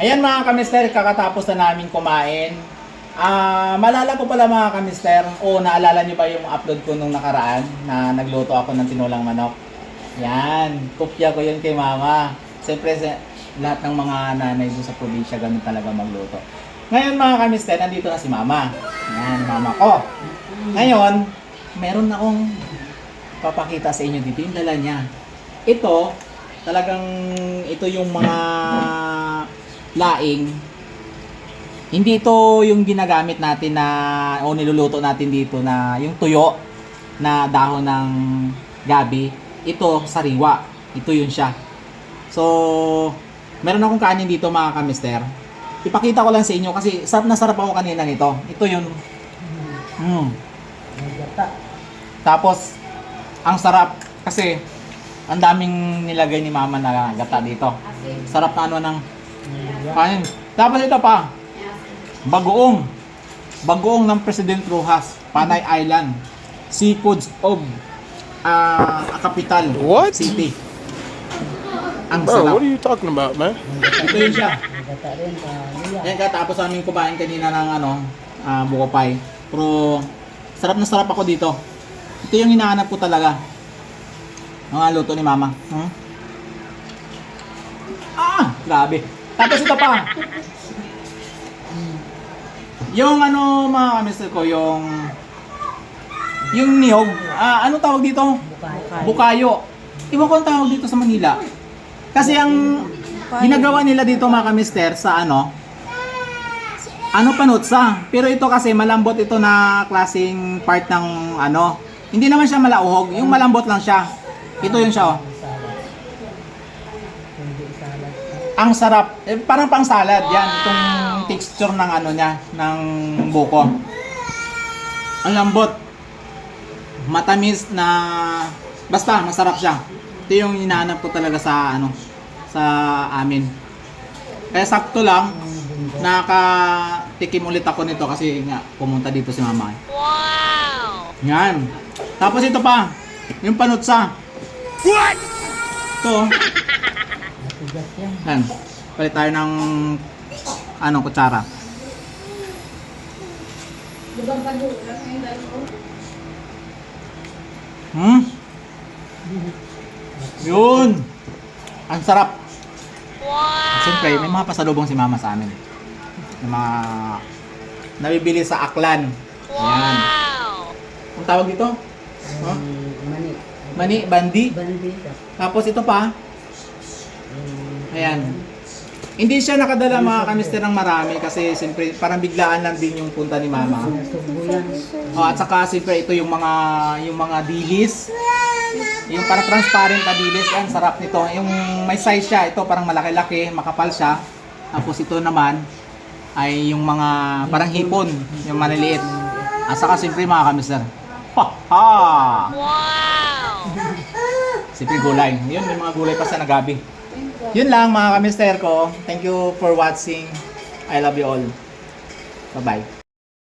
Ayan mga kamister, kakatapos na namin kumain. Ah, malala ko pala mga kamister, o naalala niyo ba yung upload ko nung nakaraan na nagluto ako ng tinulang manok? Yan, kopya ko yun kay mama. Siyempre, lahat ng mga nanay doon sa probinsya, ganun talaga magluto. Ngayon mga kamister, nandito na si mama. Yan, mama ko. Ngayon, meron akong papakita sa inyo dito yung dala niya. Ito, talagang ito yung mga laing. Hindi ito yung ginagamit natin na o niluluto natin dito na yung tuyo na dahon ng gabi. Ito sariwa. Ito yun siya. So, meron akong kanin dito mga kamister. Ipakita ko lang sa inyo kasi sarap na sarap ako kanina nito. Ito yun. Mm. Tapos, ang sarap kasi ang daming nilagay ni mama na gata dito. Sarap na ano ng kanin. Tapos ito pa, bagoong. Bagoong ng President Rojas, Panay Island. Seafoods of ah Capital What? City. Ang Bro, sarap. what are you talking about, man? Ito yun siya. Yan katapos namin kumain kanina ng ano, ah, buko pie. Pero sarap na sarap ako dito. Ito yung hinahanap ko talaga. Mga luto ni mama. Hmm? Ah, grabe. Tapos ito pa. Yung ano mga kamister ko, yung yung niyog, ah, ano tawag dito? Bukayo. Iwan ko ang tawag dito sa Manila. Kasi ang ginagawa nila dito mga kamister sa ano, ano panutsa. Pero ito kasi malambot ito na klaseng part ng ano. Hindi naman siya malauhog, yung malambot lang siya. Ito yun siya oh. Ang sarap. Eh, parang pang salad yan. Itong texture ng ano niya, ng buko. Ang lambot. Matamis na basta masarap siya. Ito yung hinahanap ko talaga sa ano sa amin. Kaya sakto lang nakatikim ulit ako nito kasi nga pumunta dito si mama. Wow! Yan. Tapos ito pa, yung panutsa. What? Ito. Yan. Palit tayo ng ano, kutsara. Hmm? Yun! Ang sarap! Wow! Siyempre, may mga pasalubong si mama sa amin. Yung mga nabibili sa Aklan. Ayan. Ang tawag dito? Huh? Mani. Mani, bandi. Bandita. Tapos ito pa. Ayan. Hindi siya nakadala mga kamister ng marami kasi siyempre parang biglaan lang din yung punta ni mama. Oh, at saka siyempre ito yung mga yung mga dilis. Yung parang transparent na dilis, yan sarap nito. Yung may size siya, ito parang malaki-laki, makapal siya. Tapos ito naman ay yung mga parang hipon, yung maliliit. At saka siyempre mga kamister. Ha ha! Wow! Siyempre gulay. Yun, may mga gulay pa sa nagabi. Yun lang mga kamister ko. Thank you for watching. I love you all. Bye-bye.